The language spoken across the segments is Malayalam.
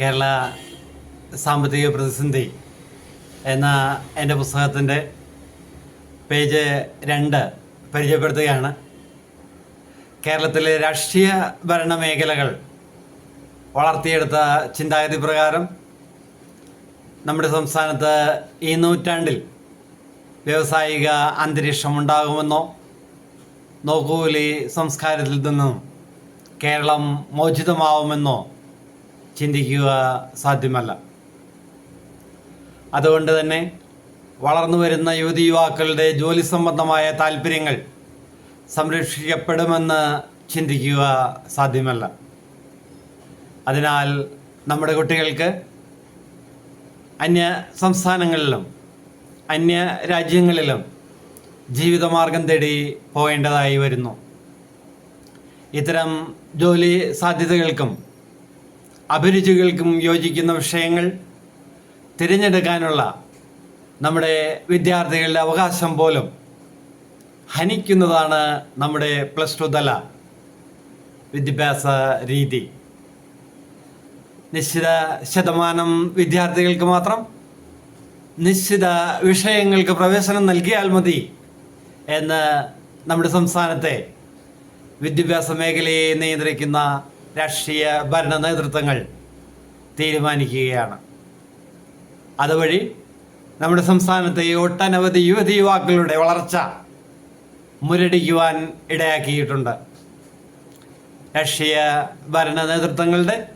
കേരള സാമ്പത്തിക പ്രതിസന്ധി എന്ന എന്റെ പുസ്തകത്തിന്റെ പേജ് രണ്ട് പരിചയപ്പെടുത്തുകയാണ്. കേരളത്തിലെ രാഷ്ട്രീയ ഭരണ മേഖലകൾ വളർത്തിയെടുത്ത ചിന്താഗതി പ്രകാരം നമ്മുടെ സംസ്ഥാനത്ത് ഈ നൂറ്റാണ്ടിൽ വ്യാവസായിക അന്തരീക്ഷം ഉണ്ടാകുമെന്നോ നോക്കൂലി സംസ്കാരത്തിൽ നിന്നും കേരളം മോചിതമാവുമെന്നോ ചിന്തിക്കുക സാധ്യമല്ല. അതുകൊണ്ട് തന്നെ വളർന്നു വരുന്ന യുവതി യുവാക്കളുടെ ജോലി സംബന്ധമായ താല്പര്യങ്ങൾ സംരക്ഷിക്കപ്പെടുമെന്ന് ചിന്തിക്കുക സാധ്യമല്ല. അതിനാൽ നമ്മുടെ കുട്ടികൾക്ക് അന്യ സംസ്ഥാനങ്ങളിലും അന്യ രാജ്യങ്ങളിലും ജീവിതമാർഗം തേടി പോകേണ്ടതായി വരുന്നു. ഇത്തരം ജോലി സാധ്യതകൾക്കും അഭിരുചികൾക്കും യോജിക്കുന്ന വിഷയങ്ങൾ തിരഞ്ഞെടുക്കാനുള്ള നമ്മുടെ വിദ്യാർത്ഥികളുടെ അവകാശം പോലും ഹനിക്കുന്നതാണ് നമ്മുടെ പ്ലസ് ടു തല വിദ്യാഭ്യാസ രീതി. നിശ്ചിത ശതമാനം വിദ്യാർത്ഥികൾക്ക് മാത്രം നിശ്ചിത വിഷയങ്ങൾക്ക് പ്രവേശനം നൽകിയാൽ മതി എന്ന് നമ്മുടെ സംസ്ഥാനത്തെ വിദ്യാഭ്യാസ മേഖലയെ നിയന്ത്രിക്കുന്ന രാഷ്ട്രീയ ഭരണ നേതൃത്വങ്ങൾ തീരുമാനിക്കുകയാണ്. അതുവഴി നമ്മുടെ സംസ്ഥാനത്തെ ഒട്ടനവധി യുവതി യുവാക്കളുടെ വളർച്ച മുരടിക്കുവാൻ ഇടയാക്കിയിട്ടുണ്ട്. രാഷ്ട്രീയ ഭരണ നേതൃത്വങ്ങളുടെ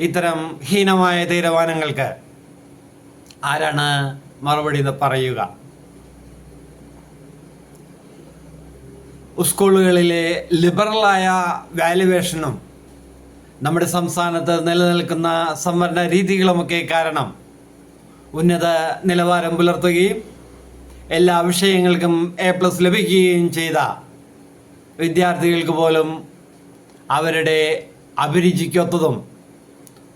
ഇത്തരം ഹീനമായ തീരുമാനങ്ങൾക്ക് ആരാണ് മറുപടി പറയുക? സ്കൂളുകളിലെ ലിബറലായ വാല്യുവേഷനും നമ്മുടെ സംസ്ഥാനത്ത് നിലനിൽക്കുന്ന സംവരണ രീതികളുമൊക്കെ കാരണം ഉന്നത നിലവാരം പുലർത്തുകയും എല്ലാ വിഷയങ്ങൾക്കും എ പ്ലസ് ലഭിക്കുകയും ചെയ്ത വിദ്യാർത്ഥികൾക്ക് പോലും അവരുടെ അഭിരുചിക്കൊത്തതും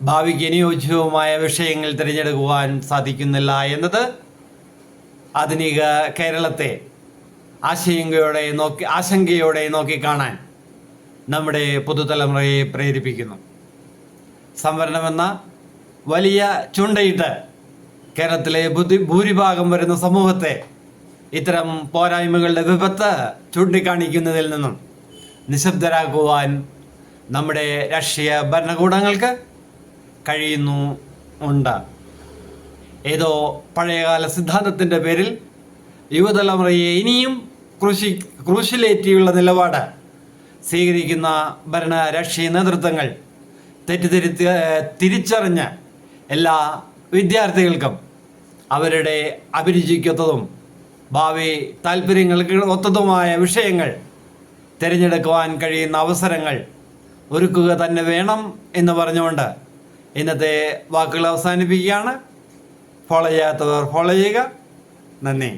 ഭാവിക്ക് അനുയോജ്യവുമായ വിഷയങ്ങൾ തിരഞ്ഞെടുക്കുവാൻ സാധിക്കുന്നില്ല എന്നത് ആധുനിക കേരളത്തെ ആശങ്കയോടെ നോക്കി ആശങ്കയോടെ നോക്കിക്കാണാൻ നമ്മുടെ പുതുതലമുറയെ പ്രേരിപ്പിക്കുന്നു. സംവരണമെന്ന വലിയ ചുണ്ടയിട്ട് കേരളത്തിലെ ബുദ്ധി ഭൂരിഭാഗം വരുന്ന സമൂഹത്തെ ഇത്തരം പോരായ്മകളുടെ വിപത്ത് ചൂണ്ടിക്കാണിക്കുന്നതിൽ നിന്നും നിശബ്ദരാക്കുവാൻ നമ്മുടെ രാഷ്ട്രീയ ഭരണകൂടങ്ങൾക്ക് കഴിയുന്നു ഉണ്ട്. ഏതോ പഴയകാല സിദ്ധാന്തത്തിന്റെ പേരിൽ യുവതലമുറയെ ഇനിയും ക്രൂശി ക്രൂശിലേറ്റിയുള്ള നിലപാട് സ്വീകരിക്കുന്ന ഭരണ രാഷ്ട്രീയ നേതൃത്വങ്ങൾ തെറ്റിദ്ധരിത്ത് തിരിച്ചറിഞ്ഞ് എല്ലാ വിദ്യാർത്ഥികൾക്കും അവരുടെ അഭിരുചിക്കൊത്തതും ഭാവി താല്പര്യങ്ങൾക്ക് ഒത്തതുമായ വിഷയങ്ങൾ തിരഞ്ഞെടുക്കുവാൻ കഴിയുന്ന അവസരങ്ങൾ ഒരുക്കുക തന്നെ വേണം എന്ന് പറഞ്ഞുകൊണ്ട് ഇന്നത്തെ വാക്കുകൾ അവസാനിപ്പിക്കുകയാണ്. ഫോളോ ചെയ്യാത്തവർ ഫോളോ ചെയ്യുക. നന്ദി.